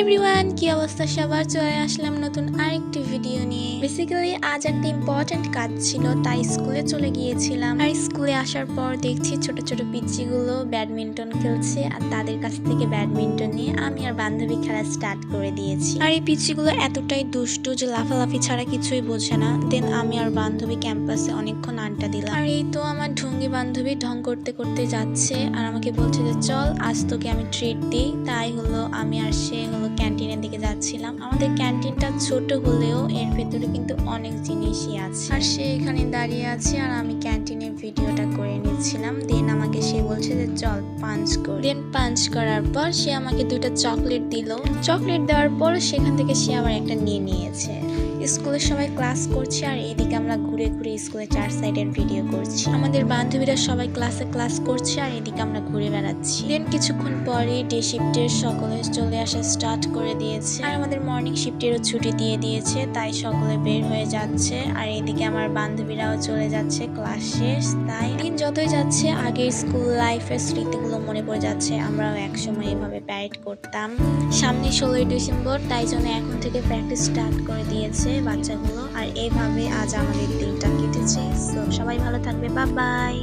Everyone কি অবস্থা? সবার চলে আসলাম নতুন আরেকটি ভিডিও নিয়ে। বেসিক্যালি আজ একটা ইম্পর্ট্যান্ট কাজ ছিল, তাই স্কুলে চলে গিয়েছিলাম। আর স্কুলে আসার পর দেখছি ছোট ছোট পিচ্চিগুলো ব্যাডমিন্টন খেলছে, আর তাদের কাছ থেকে ব্যাডমিন্টন নিয়ে আমি আর বান্ধবী খেলা স্টার্ট করে দিয়েছি। আর এই পিচ্চিগুলো এতটাই দুষ্টু যে লাফালাফি ছাড়া কিছুই বোঝে না। দেন আমি আর বান্ধবী ক্যাম্পাসে অনেকক্ষণ আড্ডা দিলাম। আর এই তো আমার ঢঙ্গি বান্ধবী ঢং করতে করতে যাচ্ছে, আর আমাকে বলছে যে, চল, আজ তোকে আমি ট্রিট দিই। তাই হলো আমি আর সে হলো ক্যান্টিনের দিকে যাচ্ছিলাম। আমাদের ক্যান্টিনটা ছোট হলেও এর ভেতরে কিন্তু অনেক জিনিসই আছে। আর সে এখানে দাঁড়িয়ে আছে আর আমি ক্যান্টিনের ভিডিওটা করে নিচ্ছিলাম। দেন বলছে যে, চল পাঞ্চ কর। দেন পাঞ্চ করার পর সে আমাকে দুইটা চকলেট দিল। চকলেট দেওয়ার পর সেখান থেকে সে আবার একটা নিয়ে নিয়েছে। স্কুলে সবাই ক্লাস করছে আর এদিকে আমরা ঘুরে ঘুরে স্কুলে চার সাইডের ভিডিও করছি। আমাদের বান্ধবীরা সবাই ক্লাসে ক্লাস করছে আর এদিকে আমরা ঘুরে বেড়াচ্ছি। দেন কিছুক্ষণ পরে ডে শিফটের সকলে চলে আসা স্টার্ট করে দিয়েছে। আর আমাদের মর্নিং শিফটেরও ছুটি দিয়ে দিয়েছে, তাই সকলে বের হয়ে যাচ্ছে। আর এদিকে আমার বান্ধবীরাও চলে যাচ্ছে ক্লাস শেষ তাই দিন যতই যাচ্ছে, আগের স্কুল লাইফের স্মৃতিগুলো মনে পড়ে যাচ্ছে। আমরাও একসময় এভাবে প্যারেড করতাম। সামনে ষোলোই ডিসেম্বর, তাই জন্য এখন থেকে প্র্যাকটিস স্টার্ট করে দিয়েছে বাচ্চাগুলো। আর এভাবে আজ আমাদের দিনটা কেটেছে। সো সবাই ভালো থাকবে। বা বাই